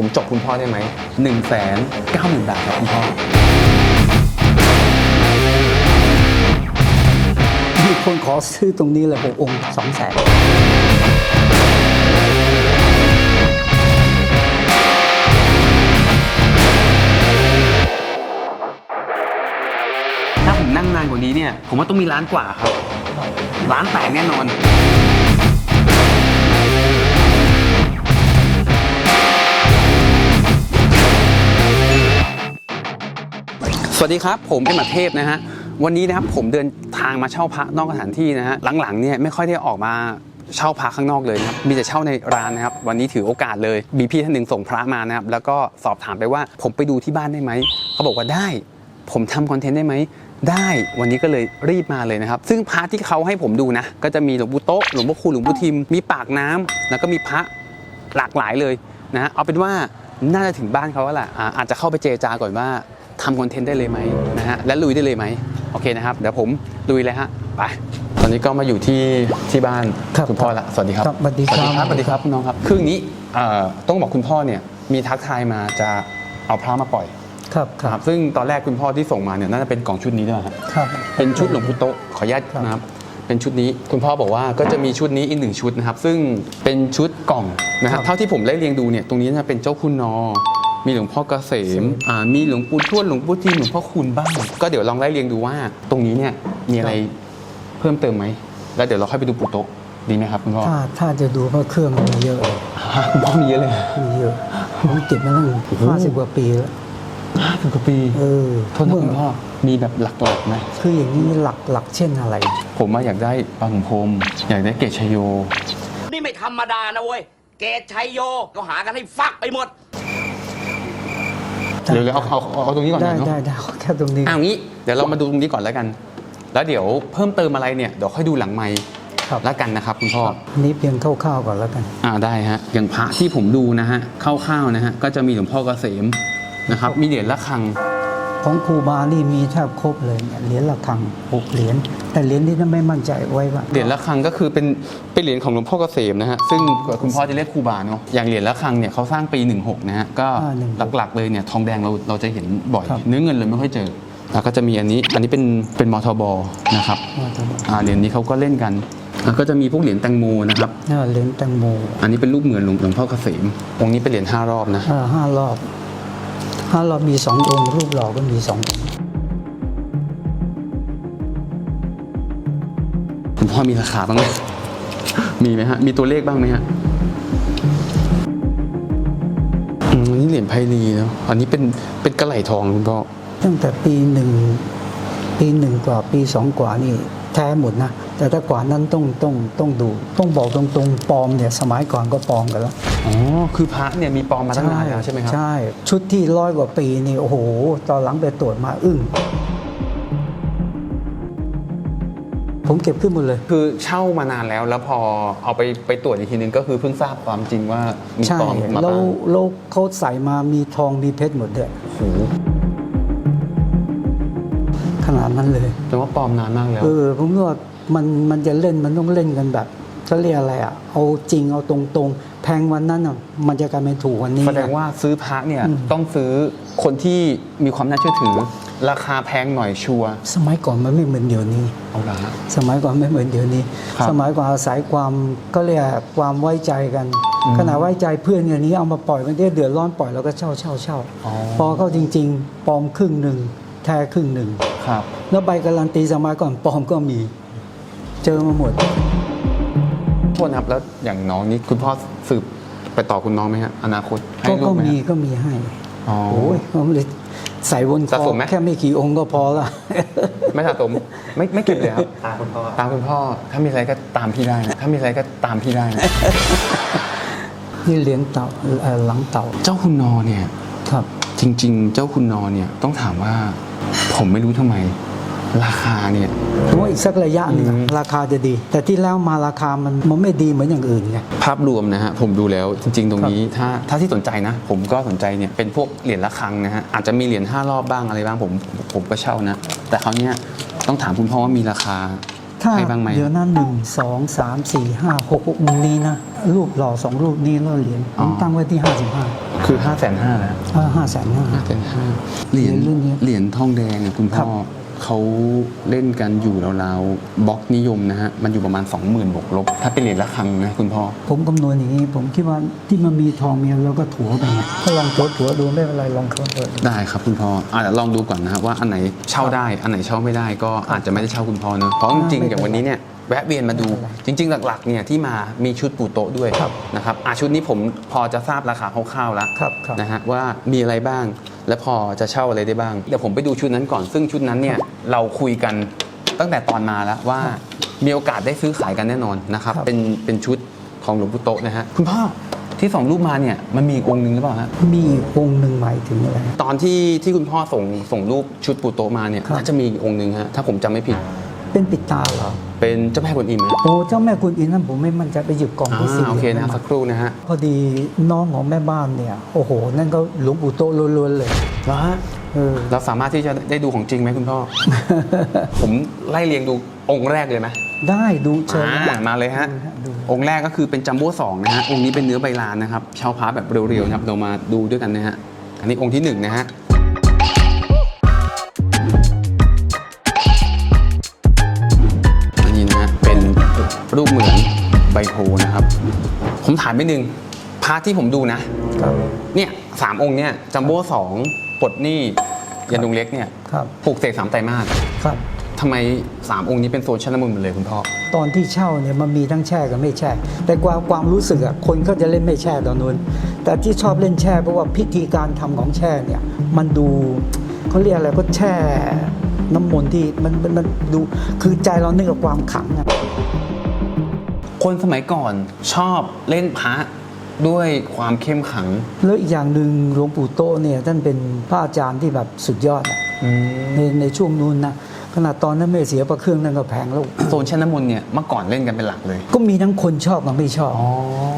ผมจบคุณพ่อได้ไหมหนึ่งแสนเก้าหมื่นบาทครับคุณพ่อมีคนขอซื้อตรงนี้เลยหกองค์สองแสนถ้าผมนั่งนานกว่านี้เนี่ย ผมว่าต้องมีร้านกว่าครับ ร้านแตกแน่นอน สวัสดีครับ ผมเป็นมาเทพนะฮะวันนี้นะครับผมเดินทางมาเช่าพระนอกสถานที่นะฮะหลังๆเนี่ยไม่ค่อยได้ออกมาเช่าพระข้างนอกเลยนะครับมีแต่เช่าในร้านนะครับวันนี้ถือโอกาสเลยมีพี่ท่านหนึ่งส่งพระมานะครับแล้วก็สอบถามไปว่าผมไปดูที่บ้านได้ไหมเขาบอกว่าได้ ผมทำคอนเทนต์ได้ไหมได้วันนี้ก็เลยรีบมาเลยนะครับ ซึ่งพระที่เขาให้ผมดูนะ ก็จะมีหลวงปู่โต๊ะหลวงพ่อคูณหลวงปู่ทิม มีปากน้ำแล้วก็มีพระหลากหลายเลยนะฮะเอาเป็นว่าน่าจะถึงบ้านเขาแล้วแหละอ่าอาจจะเข้าไปเจรจาก่อนว่า ทำคอนเทนต์ได้เลยไหมนะฮะและลุยได้เลยไหมโอเคนะครับเดี๋ยวผมลุยเลยฮะไปตอนนี้ก็มาอยู่ที่ที่บ้านคุณพ่อละสวัสดีครับครับสวัสดีสวัสดีคครัรับบสวัสดีครับคุณน้องครับคืออย่างนี้เอ่อต้องบอกคุณพ่อเนี่ยมีทักทายมาจะเอาพระมาปล่อยครับคนะครัรับบซึ่งตอนแรกคุณพ่อที่ส่งมาเนี่ยน่าจะเป็นกล่องชุดนี้ด้วยครับครับเป็นชุดหลวงปู่โตะขออนุญาตครับนะครับ เป็นชุดนี้คุณพ่อบอกว่าก็จะมีชุดนี้อีกหนึ่งชุดนะครับ ซึ่งเป็นชุดกล่องนะครับครับเท่าที่ผมไล่เรียงดูเนี่ยตรงนี้จะเป็นเจ้าคุณนอ มีหลวงพ่อเกษมอ่ามีหลวงปู่ทวดหลวงปู่ทีหลวงพ่อคุณบ้าง ก็เดี๋ยวลองไล่เรียงดูว่า ตรงนี้เนี่ยมีอะไรเพิ่มเติมไหม แล้วเดี๋ยวเราค่อยไปดูปู่โตะดีไหมครับคุณพ่อถ้าถ้าจะดูเพราะเครื่องมันมีเยอะเลยคุณพ่อมีเยอะเลยมีเยอะผมเก็บมาตั้งโอ้โหห้าสิบกว่าปีแล้วห้าสิบกว่าปีเออโทษนะคุณพ่อมีแบบหลักๆไหมคืออย่างนี้หลักหลักเช่นอะไร ผมว่าอยากได้ปลาหงพรมอยากได้เกศชโย นี่ไม่ธรรมดานะเว้ยเกตชัยโยก็หากันให้ฟักไปหมด เดี๋ยวๆเอาเอาเอาเอาตรงนี้ก่อนได้เนาะได้ได้เอาแค่ตรงนี้ เอางี้ เดี๋ยวเรามาดูตรงนี้ก่อนแล้วกัน แล้วเดี๋ยวเพิ่มเติมอะไรเนี่ยเดี๋ยวค่อยดูหลังไมค์ครับ แล้วกันนะครับคุณพ่อ อันนี้เพียงคร่าวๆก่อนแล้วกัน อ่าได้ฮะอย่างพระที่ผมดูนะฮะคร่าวๆนะฮะก็จะมีหลวงพ่อเกษมนะครับ มีเหรียญละคัง ของครูบานี่มีแทบครบเลยเนี่ยเหรียญละครังหกเหรียญแต่เหรียญนี้นั้นไม่มั่นใจไว้ว่าเหรียญละคังก็คือเป็นเป็นเหรียญของหลวงพ่อเกษมนะฮะซึ่งคุณพ่อจะเรียกครูบาเนาะอย่างเหรียญละคังเนี่ยเขาสร้างปี 16นะฮะก็อ่า16หลักๆเลยเนี่ยทองแดงเราเราจะเห็นบ่อยครับเนื้อเงินเลยไม่ค่อยเจอแล้วก็จะมีอันนี้อันนี้เป็นเป็นมทบนะครับว่าจะบอกอ่าเหรียญนี้เขาก็เล่นกันแล้วก็จะมีพวกเหรียญแตงโมนะครับน่าเหรียญแตงโม อันนี้เป็นรูปเหมือนหลวงหลวงพ่อเกษมองค์นี้เป็นเหรียญห้ารอบนะอ่าห้ารอบ ห้ารอบมีสององค์รูปหล่อก็มีสององค์คุณพ่อมีราคาบ้างไหมมีไหมฮะ มีตัวเลขบ้างไหมฮะอืมอันนี้เหรียญไพลีเนาะอันนี้เป็นเป็นกระไหลทองคุณพ่อ ตั้งแต่ปีหนึ่งปีหนึ่งกว่าปีสองกว่านี่แท้หมดนะ แต่ถ้ากว่านั้นต้องต้องต้องดู ต้องบอกตรงๆปลอมเนี่ยสมัยก่อนก็ปลอมกันแล้วอ๋อคือพระเนี่ยมีปลอมมาตั้งนานแล้วใช่ไหมครับใช่ ชุดที่ร้อยกว่าปีนี่โอ้โห ตอนหลังไปตรวจมาอึ้งผมเก็บขึ้นหมดเลย คือเช่ามานานแล้วแล้วพอเอาไปไปตรวจอีกทีนึงก็คือเพิ่งทราบความจริงว่ามีใช่ปลอมมาแล้วบ้างแล้วเขาใส่มามีทองมีเพชรหมดด้วยโอ้โหขนาดนั้นเลยแปลว่าปลอมนานมากแล้วเออผมว่า มันมันจะเล่นมันต้องเล่นกันแบบเขาเรียกอะไรอะเอาจริงเอาตรงๆ แพงวันนั้นอะมันจะกลายเป็นถูกวันนี้ แสดงว่าซื้อพระเนี่ยอืมต้องซื้อคนที่มีความน่าเชื่อถือ ราคาแพงหน่อยชัวร์สมัยก่อนมันไม่เหมือนเดี๋ยวนี้เอาละฮะสมัยก่อนไม่เหมือนเดี๋ยวนี้ครับสมัยก่อนอาศัยความก็เรียกความไว้ใจกันอืมขณะไว้ใจเพื่อนอย่างนี้เอามาปล่อยมันได้เดือดร้อนปล่อยเราก็เช่าเช่าเช่าอ๋อพอเข้าจริง ๆปลอมครึ่งหนึ่งแท้ครึ่งหนึ่งครับแล้วใบการันตีสมัยก่อนปลอมก็มี เจอมาหมด โทษนะครับแล้วอย่างน้องนี้คุณพ่อสืบไปต่อคุณน้องไหมฮะอนาคตให้ก็ลูก็กไหมมีฮะก็มีให้อ๋อ โอ้ยผมเลยใส่บนคสะอสมไหม แค่ไม่กี่องค์ก็พอละ ไม่สะสมไม่ไม่เก็บเลยครับตามคุณพ่อตามคุณพ่อถ้ามีอะไรก็ตามพี่ได้นะถ้ามีอะไรก็ตามพี่ได้นะ นี่เหรียญเต่าเอ่อหลังเต่าเจ้าคุณนอเนี่ย ครับ จริง ๆ เจ้าคุณนอเนี่ยต้องถามว่า ผมไม่รู้ทำไม ราคาเนี่ยผมว่าอีกสักระยะหนึงอะอืมราคาจะดี แต่ที่แล้วมาราคามันมันไม่ดีเหมือนอย่างอื่นไง ภาพรวมนะฮะผมดูแล้วจริง ๆ ตรงนี้ถ้าถ้าที่สนใจนะ ผมก็สนใจเนี่ยเป็นพวกเหรียญละครังนะฮะอาจจะมีเหรียญห้ารอบบ้างอะไรบ้างผมผมก็เช่านะ แต่คราวเนี้ยต้องถามคุณพ่อว่ามีราคาถ้าให้บ้างไหม เดี๋ยวนั้นหนึ่งสองสามสี่ห้าหกองค์นี้นะ รูปหล่อสองรูปนี้แล้วเหรียญผอ๋อ มตั้งไว้ที่55คือ5้าแสนห้าแล้วห้าแสนห้า ห้าแสนห้าเหรียญเหรียญรุ่นนี้เหรียญทองแดงอะคุณครัพ่อบ เขาเล่นกันอยู่ราวๆบล็อกนิยมนะฮะ มันอยู่ประมาณ 20,000บวกลบ ถ้าเป็นเหรียญละครังนะคุณพ่อ ผมคำนวณอย่างนี้ ผมคิดว่าที่มันมีทองมีแล้วก็ถัวไปไงก็ลองถัวถัวๆดูไม่เป็นไรลองถัวถัวๆดูได้ครับคุณพ่ออะเดี๋ยวลองดูก่อนนะครับว่าอันไหนเช่าได้ อันไหนเช่าไม่ได้ก็อาจจะไม่ได้เช่าคุณพ่อเนอะเพราะจริงๆอย่างวันนี้เนี่ยแวะเวียนมาดูจริง ๆ หลักๆเนี่ยที่มามีชุดปูโต๊ะด้วยครับนะครับอะชุดนี้ผมพอจะทราบราคาคร่าวๆแล้วครับครับนะฮะว่ามีอะไรบ้าง และพอจะเช่าอะไรได้บ้าง เดี๋ยวผมไปดูชุดนั้นก่อน ซึ่งชุดนั้นเนี่ยเราคุยกันตั้งแต่ตอนมาแล้วว่ามีโอกาสได้ซื้อขายกันแน่นอนนะครับครับ เป็นเป็นชุดของหลวงปู่โตะนะฮะ คุณพ่อที่ส่งรูปมาเนี่ยมันมีอีกองค์หนึ่งหรือเปล่าฮะ มีอีกองค์หนึ่งหมายถึงอะไร ตอนที่ที่คุณพ่อส่งส่งรูปชุดปูโตะมาเนี่ยครับน่าจะมีอีกองค์หนึ่งฮะถ้าผมจำไม่ผิด เป็นปิดตาเหรอ เป็นเจ้าแม่กวนอิมนะโอ้เจ้าแม่กุนอินนั่นผมไม่มั่นใจไปหยิบกล่องอ่าที่สี่โอเคนะสักครู่นะฮะพอดีน้องของแม่บ้านเนี่ย โอ้โห นั่นก็หลวงปู่โตะล้วนๆเลยแล้วฮะเออ เราสามารถที่จะได้ดูของจริงไหมคุณพ่อ ผมไล่เรียงดูองค์แรกเลยไหมได้ดูเชิญอ่ามาเลยฮะ ดูดู องค์แรกก็คือเป็นจัมโบ้สองนะฮะ องค์นี้เป็นเนื้อใบลานนะครับเช่าพระแบบเรียวๆนะครับเรามาดูด้วยกันนะฮะ อันนี้องค์ที่หนึ่งนะฮะ รูปเหมือนใบโพนะครับ ผมถามไปหนึ่งพระที่ผมดูนะ ครับ เนี่ยสามองค์เนี่ยจัมโบ้สองปลดหนี้ยันดุงเล็กเนี่ยครับ ปลูกเสกสามไตรมาสครับ ทำไมสามองค์นี้เป็นโซนชั้นน้ำมันหมดเลยคุณพ่อ ตอนที่เช่าเนี่ยมันมีทั้งแช่กับไม่แช่ แต่ความความรู้สึกอะคนก็จะเล่นไม่แช่ตอนนู้น แต่ที่ชอบเล่นแช่เพราะว่าพิธีการทำของแช่เนี่ยมันดูเขาเรียกอะไรก็แช่น้ำมนต์ที่มันมันมันดูคือใจเรานึกกับความขลังอะ คนสมัยก่อนชอบเล่นพระด้วยความเข้มขลัง แล้วอีกอย่างหนึ่งหลวงปู่โตะเนี่ยท่านเป็นพระอาจารย์ที่แบบสุดยอดอะในในช่วงนู้นนะขนาดตอนนั้นไม่เสียประเครื่องนั่นก็แพงแล้วโซนชั้นน้ำมนต์เนี่ยเมื่อก่อนเล่นกันเป็นหลักเลย ก็มีทั้งคนชอบกับไม่ชอบ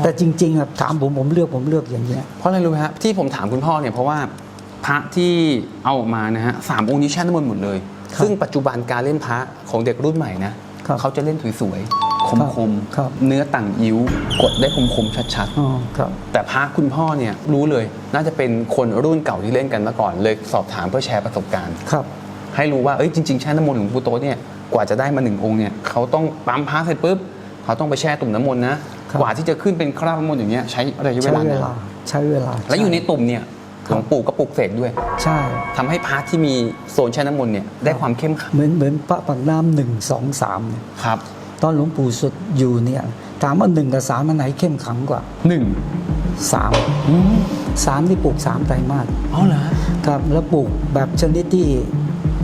แต่จริงๆอะถามผมผมเลือกผมเลือกอย่างเงี้ยเพราะอะไรรู้ไหมฮะที่ผมถามคุณพ่อเนี่ยเพราะว่าพระที่เอาออกมานะฮะสามองค์นี้ชั้นน้ำมนต์หมดเลยครับซึ่งปัจจุบันการเล่นพระของเด็กรุ่นใหม่นะครับเขาจะเล่นสวยๆ คมครับคมครับเนื้อต่างอิ้วกดได้คมคมๆชัดอ๋อครับๆแต่พระคุณพ่อเนี่ยรู้เลยน่าจะเป็นคนรุ่นเก่าที่เล่นกันมาก่อน เลยสอบถามเพื่อแชร์ประสบการณ์ครับ ให้รู้ว่าเอ้ยจริงๆแช่น้ำมนต์หลวงปู่โตะเนี่ยกว่าจะได้มาหนึ่งองค์เนี่ยเขาต้องปั๊มพระเสร็จปุ๊บเขาต้องไปแช่ตุ่มน้ำมนต์นะครับกว่าที่จะขึ้นเป็นคราบน้ำมนต์อย่างเงี้ยใช้ระยะเวใช้ลาเวนาลานใช้เวลา แล้วอยู่ในตุ่มเนี่ยหลวงปู่ก็ปลุกเสกด้วย ใช่ทำให้พระที่มีโซนแช่น้ำมนต์เนี่ยได้ความเข้มขังเหมือนเหมือนพระปากน้ำหนึ่งสองสามเนี่ยครับ ตอนหลวงปู่สุดอยู่เนี่ยถามว่าหนึ่งกับสามอันไหนเข้มขังกว่าหนึ่งสามสามที่ปลูกสามไตรมาสอ๋อเหรอครับแล้วปลูกแบบชนิดที่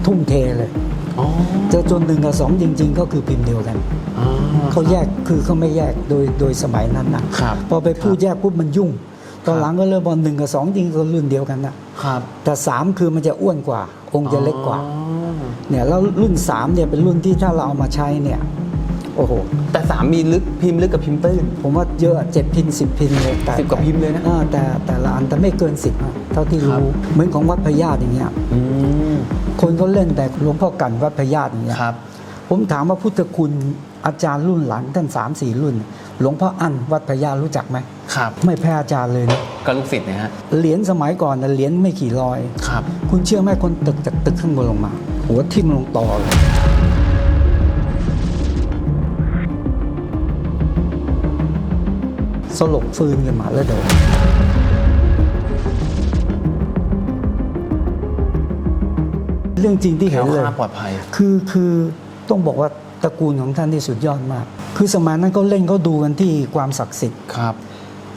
ทุ่มเทเลยอ๋อจะจนหนึ่งกับสองจริง ๆ ก็คือพิมพ์เดียวกันอ๋อเขาแยกคือเขาไม่แยกโดยโดยสมัยนั้นนะครับพอไปพูดแยกปุ๊บมันยุ่งตอนหลังก็เริ่มบอกหนึ่งกับสองจริงก็รุ่นเดียวกันนะครับแต่สามคือมันจะอ้วนกว่า องค์จะเล็กกว่าอ๋อเนี่ยแล้วรุ่น3เนี่ยเป็นรุ่นที่ถ้าเราเอามาใช้เนี่ย โอ้โห แต่สามมีลึกพิมพ์ลึกกับพิมพ์ตื้น ผมว่าเยอะเจ็ดพินสิบพินเลยแต่สิบกว่าพิมพ์เลยนะอ่าแต่แต่ละอันแต่ไม่เกินสิบเท่าที่ครับรู้ เหมือนของวัดพญาตอย่างเงี้ยอืมคนเขาเล่นแต่หลวงพ่อกันวัดพญาตอย่างเงี้ยครับผมถามว่าพุทธคุณอาจารย์รุ่นหลังท่านสามสี่รุ่น หลวงพ่ออั้นวัดพญารู้จักไหมครับ ไม่แพ้อาจารย์เลยนะก็ลูกศิษย์นะฮะเหรียญสมัยก่อนนะเหรียญไม่กี่ร้อยครับ คุณเชื่อไหมคนตึกจากตึกข้างบนลงมา หัวทิ่มลงต่อเลย สลบฟืนกันมาแล้วเดินเรื่องจริงที่แถเห็นวเลยคลาดปลอดภัย คือคือต้องบอกว่าตระกูลของท่านที่สุดยอดมาก คือสมัยนั้นเขาเล่นเขาดูกันที่ความศักดิ์สิทธิ์ครับ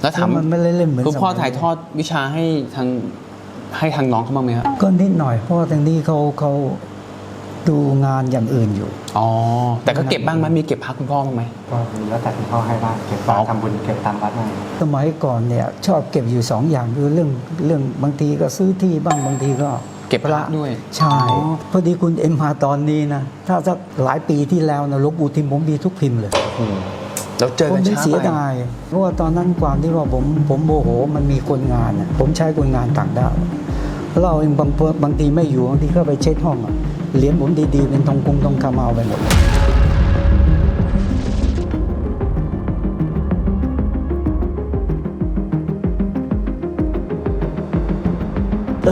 แล้วถามแล้วมันไม่ได้เล่นเหมือนคุณพ่อสมัยถ่ายทอดวิชาให้ทางให้ทางน้องเขาบ้างไหมครับก็นิดหน่อยเพราะว่าทางนี้เขาเขา ดูงานอย่างอื่นอยู่ อ๋อ แต่ก็เก็บบ้างไหมมีเก็บพักคุณพ่อบ้างไหมก็แล้วแต่คุณพ่อให้บ้างเก็บบ้างทำบุญเก็บตามวัดบ้างสมัยก่อนเนี่ยชอบเก็บอยู่สองอย่างคือเรื่องเรื่องบางทีก็ซื้อที่บ้างบางทีก็เก็บพระด้วย ใช่ พอดีคุณเอ็มมาตอนนี้นะ ถ้าสักหลายปีที่แล้วนะหลวงปู่ทิมผมมีทุกพิมพ์เลยอืมแล้วเจอผมกันไม่ช้าเสียไปดายเพราะว่าตอนนั้นความที่ว่าผมผมโมโหมันมีคนงานน่ะผมใช้คนงานต่างด้าวเราเองบางบางทีไม่อยู่บางทีก็ไปเช็ดห้องอะ เหรียญผมดีๆ เป็นทองคงทองคำเอาไปหมด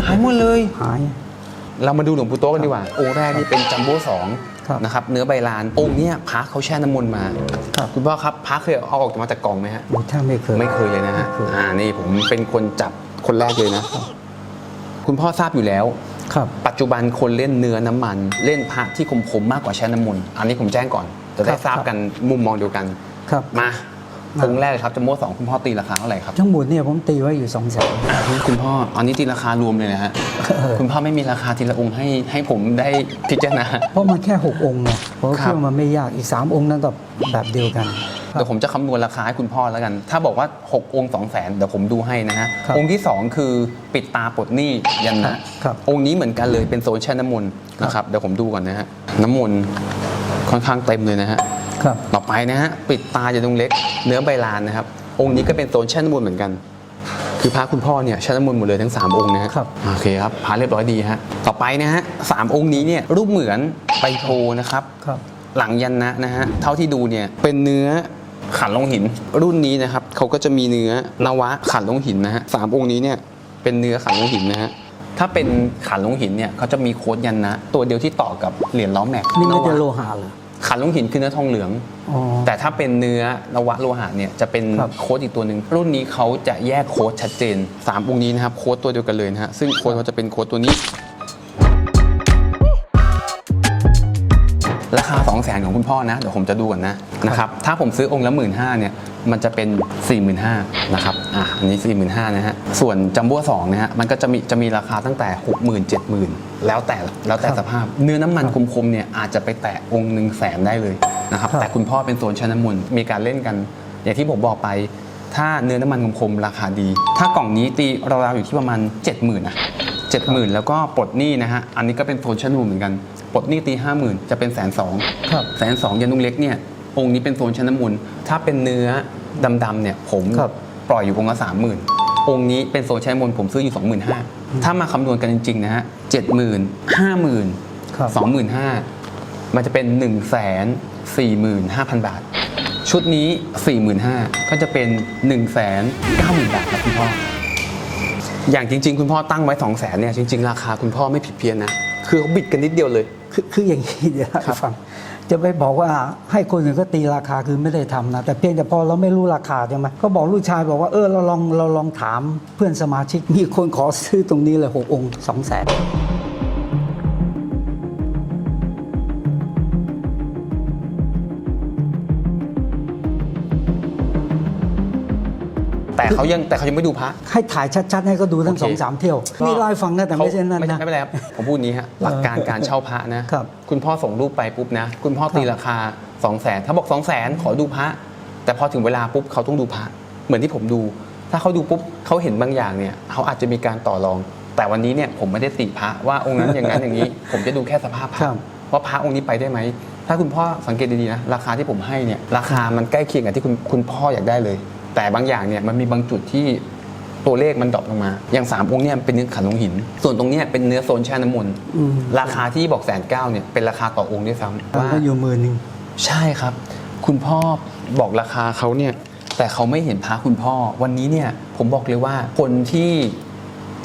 หายหมดเลย หาย เรามาดูหลวงปู่โตกันดีกว่า องค์แรกนี่เป็นจัมโบ้สองนะครับเนื้อใบลาน องค์นี้พระเขาแช่น้ำมนต์มาคุณพ่อครับพระเคยเอาออกมาจากกล่องไหมฮะ โอ้ถ้าไม่เคย ไม่เคยเลยนะฮะ อ่า นี่ผมเป็นคนจับคนแรกเลยนะ คุณพ่อทราบอยู่แล้ว ครับปัจจุบันคนเล่นเนื้อน้ำมัน เล่นพระที่คมๆมากกว่าแช่น้ำมนต์อันนี้ผมแจ้งก่อน จะได้ครับทราบกันมุมมองเดียวกันครับมามาองค์แรกเลยครับจัมโบ้สองคุณพ่อตีราคาเท่าไหร่ครับทั้งหมดเนี่ยผมตีไว้อยู่สองแสนอะคุณพ่ออันนี้ตีราคารวมเลยนะฮะคุณพ่อไม่มีราคาทีละองค์ให้ให้ผมได้พิจารณาเพราะมันแค่ 6 องค์ไงเพราะคเครับรื่องมันไม่ยากอีก 3 องค์นั้นก็แบบเดียวกัน เดี๋ยวผมจะคำนวณราคาให้คุณพ่อแล้วกัน ถ้าบอกว่า 6 องค์2 0 0แสนเดี๋ยวผมดูให้นะฮะ ครับองค์ที่ 2 คือปิดตาปลดหนี้ยันนะครับ องค์นี้เหมือนกันเลยเป็นโซนแช่น้ำมนต์นะครับเดี๋ยวผมดูก่อนนะฮะน้ำมนต์ค่อนข้างเต็มเลยนะฮะ ครับ ต่อไปนะฮะปิดตาจะดงเล็กเนื้อใบลานนะครับ องค์นี้ก็เป็นโซนแช่น้ำมนต์เหมือนกัน คือพระคุณพ่อเนี่ยแช่น้ำมนต์หมดเลยทั้ง 3 องค์นะฮะครับโอเคครับพระเรียบร้อยดีฮะต่อไปนะฮะสามองค์นี้เนี่ยรูปเหมือนใบโพนะครับ ครับ หลังยันนะนะฮะเท่าที่ดูเนี่ยเป็นเนื้อ ขันลงหิน รุ่นนี้นะครับเขาก็จะมีเนื้อนวะขันลงหินนะฮะสามองค์นี้เนี่ยเป็นเนื้อขันลงหินนะฮะถ้าเป็นขันลงหินเนี่ยเขาจะมีโค้ดยันนะ ตัวเดียวที่ต่อกับเหรียญล้อแม็กนี่ไม่นจะวะโลหะเหรอขันลงหินคือเนื้อทองเหลืองอ๋อแต่ถ้าเป็นเนื้อนวะโลหะเนี่ยจะเป็นครับโค้ดอีกตัวหนึ่งรุ่นนี้เขาจะแยกโค้ดชัดเจนสามองค์นี้นะครับโค้ดตัวเดียวกันเลยนะฮะซึ่งโค้ดเขาจะเป็นโค้ดตัวนี้ ราคา2 0 0แสนของคุณพ่อนะ เดี๋ยวผมจะดูก่อนนะนะครับถ้าผมซื้อองค์ละหมื่นห้าเนี่ยมันจะเป็น 4 5 0 0 0นะครับอะอันนี้ 4 5 0 0 0นะฮะส่วนจัมโบ้สองนะฮะมันก็จะมีจะมีราคาตั้งแต่ 60,000 70,000 แล้วแต่แล้วแต่ครับสภาพ เนื้อน้ำมันคมๆเนี่ยอาจจะไปแตะองค์หนึ่งแสนได้เลยนะครับครับแต่คุณพ่อเป็นโซนชั้นน้ำมนต์มีการเล่นกัน อย่างที่ผมบอกไปถ้าเนื้อน้ำมันคมๆราคาดี ถ้ากล่องนี้ตีราวๆอยู่ที่ประมาณ 70,000นะ70,000 แล้วก็ปลดหนี้นะฮะอันนี้ก็เป็นโซนชั้นนูนเหมือนกัน ปลดหนี้ตี50,000จะเป็นแสนสองครับแสนสองยันนุ่งเล็กเนี่ยองค์นี้เป็นโซนชั้นน้ำมนต์ถ้าเป็นเนื้อดำๆเนี่ยผมครับ ปล่อยอยู่องค์ละสามหมื่นองค์นี้เป็นโซนชั้นน้ำมนต์ผมซื้ออยู่สองหมื่นห้าถ้ามาคำนวณกันจริงๆนะฮะเจ็ดหมื่นห้าหมื่นครับ สองหมื่นห้ามันจะเป็น1นึ่งแสนสี่หมื่นห้าพันบาท ชุดนี้สี่หมื่นห้าก็จะเป็น1นึ่งแสนเก้าหมื่นบาทครับคุณพ่อ อย่างจริง ๆ คุณพ่อตั้งไว้2องแสนเนี่ยจริง ๆ ราคาคุณพ่อไม่ผิดเพี้ยนนะ คือเขาบิดกันนิดเดียวเลย คือคืออย่างนี้เดี๋ยวเล่าครัให้บฟังจะไปบอกว่าให้คนอื่นก็ตีราคาคือไม่ได้ทำนะ แต่เพียงแต่พอเราไม่รู้ราคาใช่ไหมก็บอกลูกชายบอกว่าเออเราลองเราลองถามเพื่อนสมาชิกมีคนขอซื้อตรงนี้เลยหกองค์สองแสน แต่เขายังแต่เขายังไม่ดูพระ ให้ถ่ายชัดๆ ให้ก็ดูทั้งโอเค สองสามเที่ยวนี่เล่าให้ฟังนะแต่ไม่ใช่นั่นไม่นะ ไม่เป็นไรครับ ผมพูดนี้ฮะหลักการการเช่าพระนะครับคุณพ่อส่งรูปไปปุ๊บนะ คุณพ่อตีครับราคา 2 0 0แสนถ้าบอก 2 0 0แสนขอดูพระ แต่พอถึงเวลาปุ๊บเขาต้องดูพระ เหมือนที่ผมดู ถ้าเขาดูปุ๊บเขาเห็นบางอย่างเนี่ยเขาอาจจะมีการต่อรอง แต่วันนี้เนี่ยผมไม่ได้ติพระว่าองค์นั้นอย่างนั้นอย่างนี้ ผมจะดูแค่สภาพพคระรับว่าพระองค์นี้ไปได้ไหม ถ้าคุณพ่อสังเกตดีๆนะราคาที่ผมให้เนี่ยราคามันใกล้เคียงกับที่คุณคุณพ่ออยากได้เลย แต่บางอย่างเนี่ยมันมีบางจุดที่ตัวเลขมันดรอปลงมา อย่างสามองค์เนี่ยเป็นเนื้อขันลงหิน ส่วนตรงเนี้ยเป็นเนื้อโซนแช่น้ำมนต์อืมราคาที่บอกแสนเก้าเนี่ยเป็นราคาต่อองค์ด้วยซ้ำมันก็อยู่หมื่นหนึ่งใช่ครับ คุณพ่อบอกราคาเขาเนี่ยแต่เขาไม่เห็นพระคุณพ่อ วันนี้เนี่ยผมบอกเลยว่าคนที่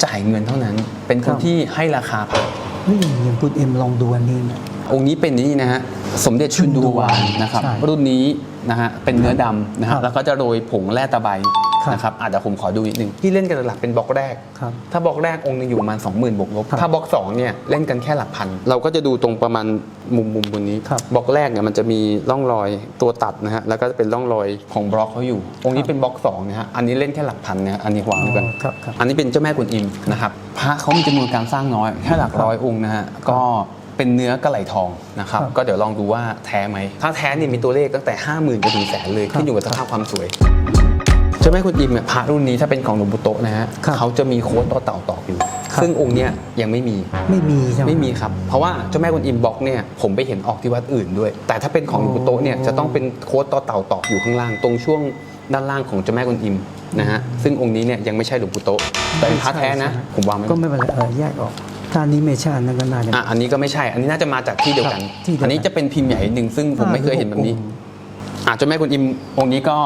จ่ายเงินเท่านั้น เป็นคนที่ให้ราคาพระเฮ้ยอย่างคุณเอ็มลองดูอันนี้นะองค์นี้เป็นนี่นะฮะสมเด็จชุนดูวานนะครับใช่รุ่นนี้ นะฮะเป็นเนื้อดำนะครัฮะบแล้วก็จะโรยผงแร่ตะไบครับนะครับอาจจะเดี๋ยวผมขอดูนิดนึงที่เล่นกันหลักๆเป็นบล็อกแรก ครับถ้าบล็อกแรกองค์หนึงอยู่ประมาณ20,000บวกลบครับถ้าบล็อก2เนี่ยเล่นกันแค่หลักพันเราก็จะดูตรงประมาณมุมมุมบนนี้ครับ บล็อกแรกเนี่ยมันจะมีร่องรอยตัวตัดนะฮะแล้วก็จะเป็นร่องรอยของบล็อกเขาอยู่ องค์นี้เป็นบล็อก2นะฮะอันนี้เล่นแค่หลักพันนะฮะอันนี้วางด้วยกันอ๋อครับครับ อันนี้เป็นเจ้าแม่กุนอิมนะครับพระเขามีจำนวนการสร้างน้อยแค่หลักร้อยองค์นะฮะก็ เป็นเนื้อกระไหลทองนะครับครับก็เดี๋ยวลองดูว่าแท้ไหมถ้าแท้เนี่ยมีตัวเลขตั้งแต่ 5 0,000จนถึงแสนเลยครับขึ้นอยู่กับสภาพความสวยเจ้าแม่กุนอิมเนี่ยพระรุ่นนี้ถ้าเป็นของหลวงปู่โตะนะฮะครับเขาจะมีโค้ดต่อเต่าตอกอยู่ครับซึ่งองค์เนี้ยยังไม่มีไม่มีใช่ไหมไม่มีครับ เพราะว่าเจ้าแม่กุนอิมบล็อกเนี่ยผมไปเห็นออกที่วัดอื่นด้วย แต่ถ้าเป็นของหลวงปู่โตะเนี่ยจะต้องเป็นโค้ดต่อเต่าตอกอยู่ข้างล่าง ตรงช่วงด้านล่างของเจ้าแม่กุนอิมนะฮะซึ่งองค์นี้เนี่ยยังไม่ใช่หลวงปู่โตะแต่เป็นพระแท้นะผมวางไว้ก็ไม่เป็นไรเออแยกออก ถ้าอันนี้ไม่ใช่อันนั้นก็น่าจะ อะอันนี้ก็ไม่ใช่ อันนี้น่าจะมาจากที่เดียวกัน ครับที่เดียวกัน อันนี้จะเป็นพิมพ์ใหญ่นิดนึงซึ่งผมไม่เคยเห็นแบบนี้อาจจะแม่กุนอิมองค์นี้ก็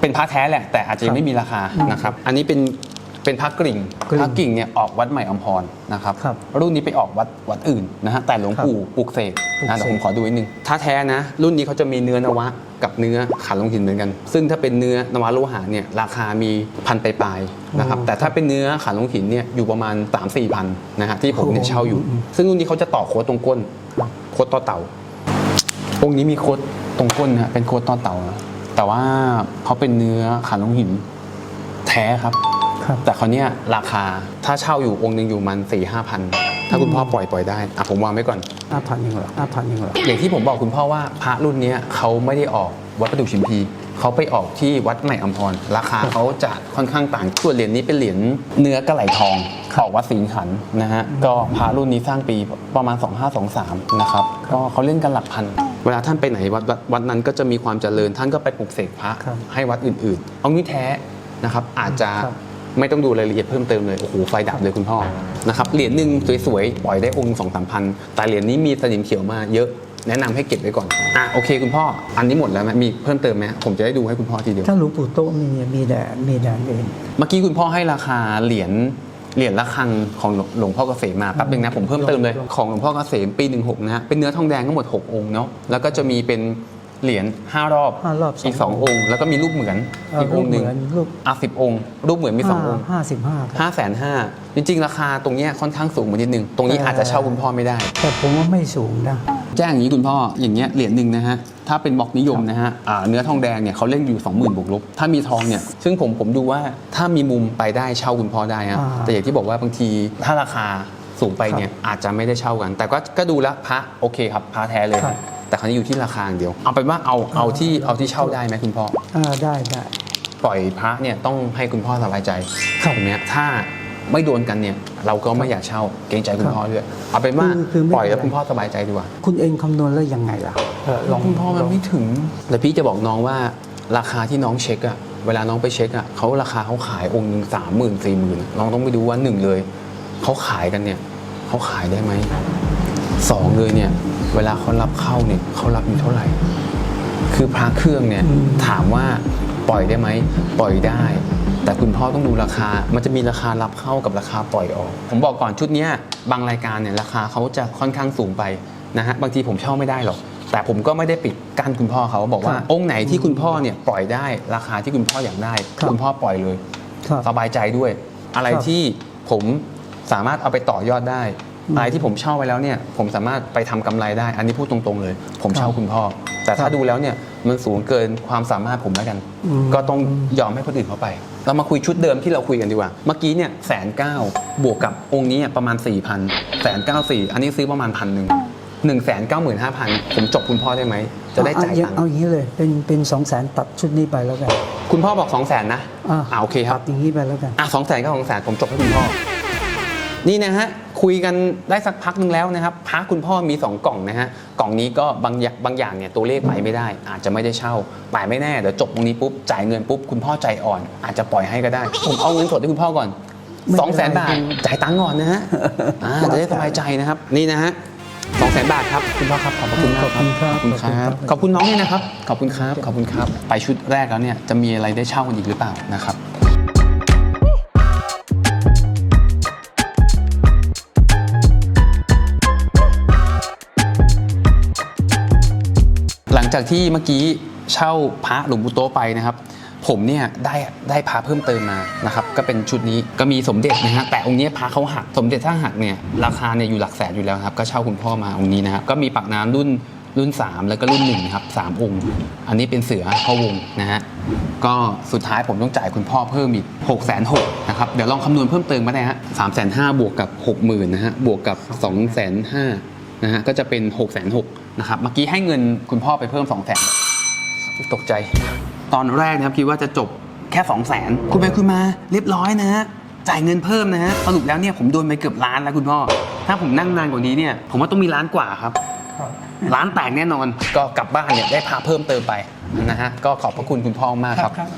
เป็นพระแท้แหละ แต่อาจจะยังไม่มีราคานะครับ อันนี้เป็น เป็นพระกริ่งกริ่งพระกิ่งเนี่ยออกวัดใหม่อมพรนะครับครับรุ่นนี้ไปออกวัดวัดอื่นนะฮะแต่หลวงปู่ปลูกเสกปลูกนะเสกเดี๋ยวผมขอดูนิดนึงถ้าแท้นะ รุ่นนี้เขาจะมีเนื้อนวะกับเนื้อขันลงหินเหมือนกัน ซึ่งถ้าเป็นเนื้อนวะโลหะเนี่ยราคามีพันปลายๆนะครับแต่ถ้าเป็นเนื้อขันลงหินเนี่ยอยู่ประมาณ 3 4พันนะฮะที่ผมเนี่ยเช่าอยู่ ซึ่งรุ่นนี้เขาจะต่อโค้ดตรงก้นโค้ดต่อเต่าองค์นี้มีโค้ดตรงก้นนะฮะเป็นโค้ดต่อเต่านะแต่ว่าเขาเป็นเนื้อขันลงหินแท้ครับ ครับแต่คราวเนี้ยราคาถ้าเช่าอยู่องค์หนึ่งอยู่มันสี่ห้าพันถ้าคุณพ่อปล่อยปล่อยได้อะผมวางไว้ก่อน ห้าพันเองเหรอห้าพันเองเหรอ อย่างที่ผมบอกคุณพ่อว่าพระรุ่นเนี้ยเขาไม่ได้ออกวัดประดู่ชิมพีเขาไปออกที่วัดใหม่อัมพรราคาเขาจะค่อนข้างต่างส่วนเหรียญนี้เป็นเหรียญเนื้อกระไหลทองออกวัดสิงห์ขันธ์นะฮะก็พระรุ่นนี้สร้างปีประมาณ 2523 นะครับก็เขาเล่นกันหลักพัน เวลาท่านไปไหนวัดวัดวัดนั้นก็จะมีความเจริญท่านก็ไปปลุกเสกพระครับให้วัดอื่นๆ เอางี้แท้นะครับอาจจะ ครับ ไม่ต้องดูรายละเอียดเพิ่มเติมเลยโอ้โหไฟดับเลยคุณพ่อนะครับเหรียญหนึ่งสวยๆปล่อยได้องค์สองสามพันแต่เหรียญนี้มีสนิมเขียวมาเยอะแนะนำให้เก็บไว้ก่อน อะโอเคคุณพ่อ อันนี้หมดแล้วไหมมีเพิ่มเติมไหมผมจะได้ดูให้คุณพ่อทีเดียว ถ้าหลวงปู่โตะมีมีแต่มีแต่เองเมื่อกี้คุณพ่อให้ราคาเหรียญเหรียญละคังของหลวงหลวงพ่อเกษมมาแป๊บนึงนะผมเพิ่มเติมเลยของหลวงพ่อเกษมปี 16นะฮะเป็นเนื้อทองแดงทั้งหมด 6 องค์เนาะแล้วก็จะมีเป็น เหรียญ5รอบห้ารอบอีก2องค์ แล้วก็มีรูปเหมือนเอ่ออีกองค์หนึ่งรูปเหมือนรูปอะสิบองค์ รูปเหมือนมีสององค์ห้าสิบห้าครับห้าแสนห้าจริง ๆ ราคาตรงเนี้ยค่อนข้างสูงไปนิดนึง ตรงนี้อาจจะเช่าคุณพ่อไม่ได้ แต่ผมว่าไม่สูงนะแจ้งอย่างนี้คุณพ่ออย่างเงี้ยเหรียญหนึ่งนะฮะถ้าเป็นบล็อกนิยมนะฮะอ่าเนื้อทองแดงเนี่ยเขาเล่นอยู่ 20,000บวกลบถ้ามีทองเนี่ยซึ่งผมผมดูว่าถ้ามีมุมไปได้เช่าคุณพ่อได้ฮะอ่าแต่อย่างที่บอกว่าบางทีถ้าราคาสูงไปเนี่ยอาจจะไม่ได้เช่ากัน แต่ก็ก็ดูแล้วพระโอเคครับพระแท้เลยครับ แต่คราวนี้อยู่ที่ราคาอย่างเดียว เอาเป็นว่าเอาเอาที่เอาที่เช่าได้ไหมคุณพ่อ อ่าได้ได้ปล่อยพระเนี่ยต้องให้คุณพ่อสบายใจครับตรงเนี้ยถ้าไม่โดนกันเนี่ย เราก็ไม่อยากเช่าเกรงใจคุณพ่อด้วยเอาเป็นว่าคือคือไม่ปล่อยแล้วเป็นไร คุณพ่อสบายใจดีกว่า คุณเองคำนวณแล้วยังไงล่ะเออลองคุณพ่อมันลงไม่ถึงแต่พี่จะบอกน้องว่าราคาที่น้องเช็คอะเวลาน้องไปเช็คอะเขาราคาเขาขายองค์หนึ่งสามหมื่นสี่หมื่นน้องต้องไปดูว่าหนึ่งเลยเขาขายกันเนี่ยเขาขายได้ไหมสองเลยเนี่ย เวลาเขารับเข้าเนี่ยเขารับอยู่เท่าไหร่ คือพระเครื่องเนี่ยอืมถามว่าปล่อยได้ไหมปล่อยได้ แต่คุณพ่อต้องดูราคา มันจะมีราคารับเข้ากับราคาปล่อยออก ผมบอกก่อนชุดเนี้ยบางรายการเนี่ยราคาเขาจะค่อนข้างสูงไปนะฮะบางทีผมเช่าไม่ได้หรอก แต่ผมก็ไม่ได้ปิดกั้นคุณพ่อเขาบอกว่าครับองค์ไหนที่คุณพ่อเนี่ยปล่อยได้ราคาที่คุณพ่ออยากได้ครับคุณพ่อปล่อยเลยครับสบายใจด้วย อะไรครับที่ผมสามารถเอาไปต่อยอดได้ อืมอะไรที่ผมเช่าไว้แล้วเนี่ยผมสามารถไปทำกำไรได้ อันนี้พูดตรงๆเลย ผมเช่าครับคุณพ่อ แต่ถ้าครับดูแล้วเนี่ยมันสูงเกินความสามารถผมแล้วกันอืมก็ต้องยอมให้คนอื่นเขาไป เรามาคุยชุดเดิมที่เราคุยกันดีกว่า เมื่อกี้เนี่ยแสนเก้าบวกกับองค์นี้เนี่ยประมาณ4ี่พันแสนเก้าสี่อันนี้ซื้อประมาณพันหนึ่งหนึ่งแสนเก้าหมื่นห้าพันผมจบคุณพ่อได้ไหม จะได้จ่ายเอตังค์เอาอย่างนี้เลยเป็นเป็นสองแสนตัดชุดนี้ไปแล้วกัน คุณพ่อบอก2องแสนนะอ่าอ่าโอเคครับตัดอย่างนี้ไปแล้วกันอะสองแสนก็สองแสนผมจบให้คุณพ่อนี่นะฮะ คุยกันได้สักพักหนึงแล้วนะครับพักคุณพ่อมี 2 กล่องนะฮะกล่องนี้ก็บางอย่างบางอย่างเนี่ยตัวเลขไปไม่ได้ อาจจะไม่ได้เช่าแต่ไม่แน่เดี๋ยวจบตรงนี้ปุ๊บจ่ายเงินปุ๊บคุณพ่อใจอ่อน อาจจะปล่อยให้ก็ได้ ผมเอาเงินสดให้คุณพ่อก่อนไม่2องแสนเป็นไรบาทจ่ายตังค์ก่อนนะฮะอ่าจะได้สบายใจนะครับนี่นะฮะสองแสนบาทครับคุณพ่อครับขอบพระคุณมากขอบคุณครับขอบคุณครับขอบคุณน้องด้วยนะครับขอบคุณครับขอบคุณครับ ไปชุดแรกแล้วเนี่ยจะมีอะไรได้เช่ากันอีกหรือเปล่านะครับ จากที่เมื่อกี้เช่าพระหลวงปู่โตไปนะครับ ผมเนี่ยได้ได้พระเพิ่มเติมมานะครับก็เป็นชุดนี้ก็มีสมเด็จนะฮะแต่องค์เนี้ยพระเขาหักสมเด็จถ้าหักเนี่ยราคาเนี่ยอยู่หลักแสนอยู่แล้วครับก็เช่าคุณพ่อมาองค์นี้นะครับก็มีปักน้ำรุ่นรุ่น 3 แล้วก็รุ่น1นะครับสามองค์ อันนี้เป็นเสือพ่อวงนะฮะก็สุดท้ายผมต้องจ่ายคุณพ่อเพิ่มอีก6กแสนหกนะครับเดี๋ยวลองคำนวณเพิ่มเติมมาได้ฮะสามแสนห้าบวกกับ 6 0,000นะฮะบวกกับ2องแสนห้านะฮะก็จะเป็น6กแสนหก นะครับเมื่อกี้ให้เงินคุณพ่อไปเพิ่ม2องแสนตกใจ ตอนแรกนะครับคิดว่าจะจบแค่2 0 0แสนคุณไปคุณมาเรียบร้อยนะฮะจ่ายเงินเพิ่มนะฮะสรุปแล้วเนี่ยผมโดนไปเกือบล้านแล้วคุณพ่อ ถ้าผมนั่งนานกว่านี้เนี่ย ผมว่าต้องมีล้านกว่าครับ ล้านแตกแน่นอนก็กลับบ้านเนี่ยได้พาเพิ่มเติมไปนะฮะก็ขอบพระคุณคุณพ่อมากครับครับ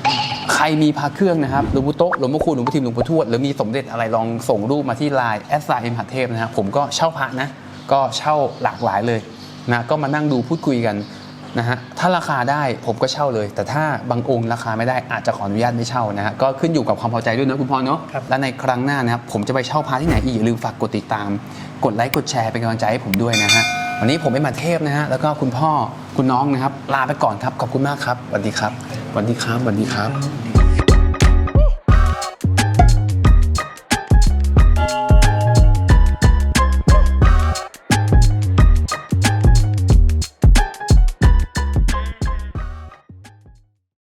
ใครมีพระเครื่องนะครับหลวงปู่โต๊ะหลวงพ่อคูณหลวงพ่อทิมหลวงพ่อทวดหรือมีสมเด็จอะไรลองส่งรูปมาที่ไลน์แอสไซเอ็มหัดเทพนะฮะผมก็เช่าพระนะ ก็เช่าหลากหลายเลย นะก็มานั่งดูพูดคุยกันนะฮะถ้าราคาได้ผมก็เช่าเลย แต่ถ้าบางองค์ราคาไม่ได้อาจจะขออนุญาตไม่เช่านะฮะก็ขึ้นอยู่กับความพอใจด้วยนะคุณพ่อเนาะครับและในครั้งหน้านะครับผมจะไปเช่าพระที่ไหนอีกอย่าลืมฝากกดติดตาม กดไลค์กดแชร์เป็นกำลังใจให้ผมด้วยนะฮะวันนี้ผมเป็นมาเทพนะฮะแล้วก็คุณพ่อคุณน้องนะครับลาไปก่อนครับขอบคุณมากครับสวัสดีครับสวัสดีครับสวัสดีครับ